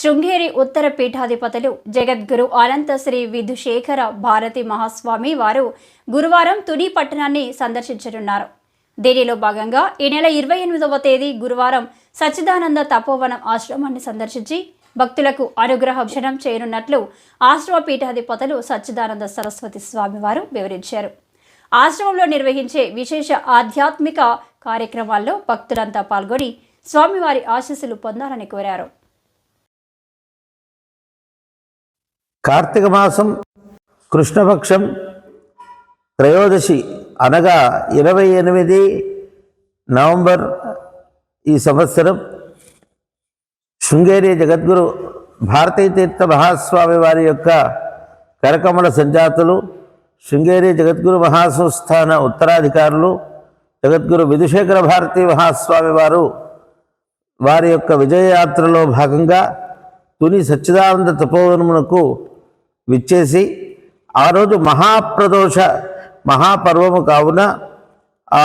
శృంగేరి ఉత్తర పీఠాధిపతులు జగద్గురు అనంత శ్రీ విధుశేఖర భారతి మహాస్వామి వారు గురువారం తుని పట్టణాన్ని సందర్శించనున్నారు. దీనిలో భాగంగా ఈ నెల ఇరవై ఎనిమిదవ తేదీ గురువారం సచ్చిదానంద తపోవనం ఆశ్రమాన్ని సందర్శించి భక్తులకు అనుగ్రహ భజనం చేయనున్నట్లు ఆశ్రమ పీఠాధిపతులు సచ్చిదానంద సరస్వతి స్వామివారు వివరించారు. ఆశ్రమంలో నిర్వహించే విశేష ఆధ్యాత్మిక కార్యక్రమాల్లో భక్తులంతా పాల్గొని స్వామివారి ఆశీస్సులు పొందాలని కోరారు. కార్తీక మాసం కృష్ణపక్షం త్రయోదశి అనగా ఇరవై ఎనిమిది నవంబర్ ఈ సంవత్సరం శృంగేరి జగద్గురు భారతీయ తీర్థ మహాస్వామి వారి యొక్క కరకమల సంజాతులు శృంగేరి జగద్గురు మహాసంస్థాన ఉత్తరాధికారులు జగద్గురు విధుశేఖర భారతీ మహాస్వామి వారు వారి యొక్క విజయయాత్రలో భాగంగా తుని సచ్చిదానంద తపోవనమునకు విచ్చేసి ఆ రోజు మహాప్రదోష మహాపర్వము కావున ఆ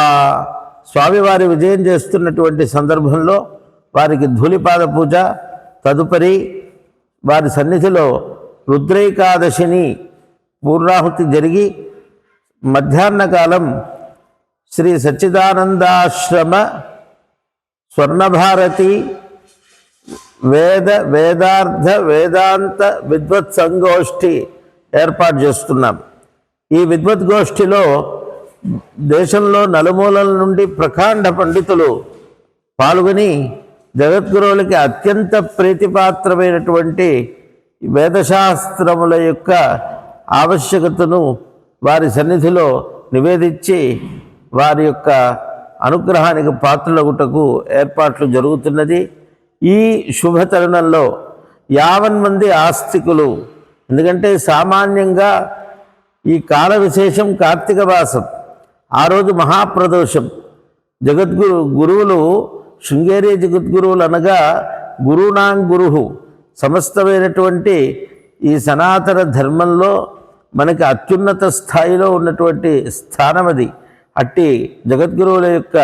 స్వామివారి విజయం చేస్తున్నటువంటి సందర్భంలో వారికి ధూళిపాద పూజ తదుపరి వారి సన్నిధిలో రుద్రైకాదశిని పూర్ణాహుతి జరిగి మధ్యాహ్న కాలం శ్రీ సచ్చిదానందాశ్రమ స్వర్ణభారతి వేద వేదార్థ వేదాంత విద్వత్ సంగోష్ఠి ఏర్పాటు చేస్తున్నాం. ఈ విద్వత్ గోష్ఠిలో దేశంలో నలుమూలల నుండి ప్రకాండ పండితులు పాల్గొని జగద్గురువులకి అత్యంత ప్రీతిపాత్రమైనటువంటి వేదశాస్త్రముల యొక్క ఆవశ్యకతను వారి సన్నిధిలో నివేదించి వారి యొక్క అనుగ్రహానికి పాత్రలగుటకు ఏర్పాట్లు జరుగుతున్నది. ఈ శుభ తరుణంలో యావన్ మంది ఆస్తికులు ఎందుకంటే సామాన్యంగా ఈ కాల విశేషం కార్తీక మాసం ఆ రోజు మహాప్రదోషం. జగద్గురు గురువులు శృంగేరి జగద్గురువులు అనగా గురునాం గురువు సమస్తమైనటువంటి ఈ సనాతన ధర్మంలో మనకి అత్యున్నత స్థాయిలో ఉన్నటువంటి స్థానం అది అట్టి జగద్గురువుల యొక్క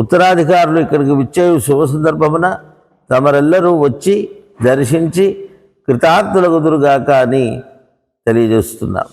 ఉత్తరాధికారులు ఇక్కడికి విచ్చే శుభ సందర్భమున తమరెల్లరూ వచ్చి దర్శించి కృతార్థులగుదురుగాక అని తెలియజేస్తున్నాం.